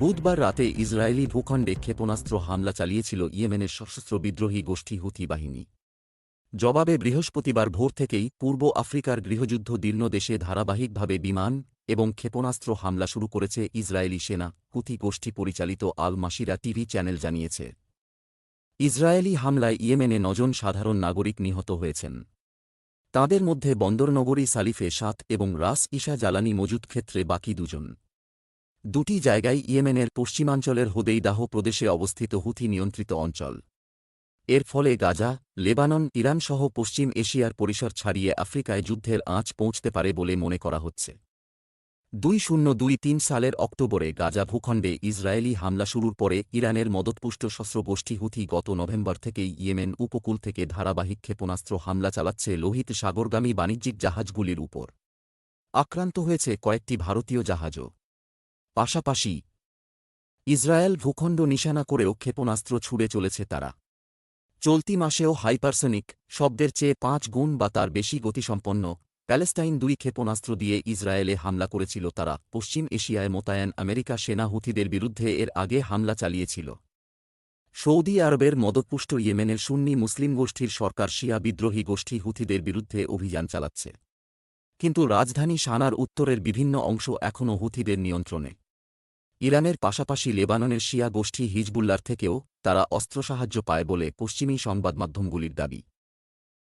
বুধবার রাতে ইসরায়েলি ভূখণ্ডে ক্ষেপণাস্ত্র হামলা চালিয়েছিল ইয়েমেনের সশস্ত্র বিদ্রোহী গোষ্ঠী হুথি বাহিনী। জবাবে বৃহস্পতিবার ভোর থেকেই পূর্ব আফ্রিকার গৃহযুদ্ধ দীর্ণ দেশে ধারাবাহিকভাবে বিমান এবং ক্ষেপণাস্ত্র হামলা শুরু করেছে ইসরায়েলি সেনা, হুথি গোষ্ঠী পরিচালিত আল মাসিরা টিভি চ্যানেল জানিয়েছে। ইসরায়েলি হামলায় ইয়েমেনে নজন সাধারণ নাগরিক নিহত হয়েছেন। তাঁদের মধ্যে বন্দরনগরী সালিফে সাত এবং রাস ইশা জ্বালানি মজুদ ক্ষেত্রে বাকি দুজন। দুটি জায়গায় ইয়েমেনের পশ্চিমাঞ্চলের হোদেইদাহ প্রদেশে অবস্থিত হুথি নিয়ন্ত্রিত অঞ্চল। এর ফলে গাজা, লেবানন, ইরানসহ পশ্চিম এশিয়ার পরিসর ছাড়িয়ে আফ্রিকায় যুদ্ধের আঁচ পৌঁছতে পারে বলে মনে করা হচ্ছে। দুই শূন্য দুই তিন সালের অক্টোবরে গাজা ভূখণ্ডে ইসরায়েলি হামলা শুরুর পরে ইরানের মদতপুষ্ট শস্ত্র গোষ্ঠী হুথি গত নভেম্বর থেকেই ইয়েমেন উপকূল থেকে ধারাবাহিক ক্ষেপণাস্ত্র হামলা চালাচ্ছে লোহিত সাগরগামী বাণিজ্যিক জাহাজগুলির উপর। আক্রান্ত হয়েছে কয়েকটি ভারতীয় জাহাজও। পাশাপাশি, ইসরায়েল ভূখণ্ড নিশানা করেও ক্ষেপণাস্ত্র ছুড়ে চলেছে তারা। চলতি মাসেও হাইপারসনিক শব্দের চেয়ে পাঁচ গুণ বা তার বেশি গতিসম্পন্ন প্যালেস্টাইন দুই ক্ষেপণাস্ত্র দিয়ে ইসরায়েলে হামলা করেছিল তারা। পশ্চিম এশিয়ায় মোতায়েন আমেরিকা সেনা হুথিদের বিরুদ্ধে এর আগে হামলা চালিয়েছিল। সৌদি আরবের মদতপুষ্ট ইয়েমেনের সুন্নি মুসলিম গোষ্ঠীর সরকার শিয়া বিদ্রোহী গোষ্ঠী হুথিদের বিরুদ্ধে অভিযান চালাচ্ছে। কিন্তু রাজধানী সানার উত্তরের বিভিন্ন অংশ এখনও হুথিদের নিয়ন্ত্রণে। ইরানের পাশাপাশি লেবাননের শিয়া গোষ্ঠী হিজবুল্লার থেকেও তারা অস্ত্র সাহায্য পায় বলে পশ্চিমী সংবাদমাধ্যমগুলির দাবি।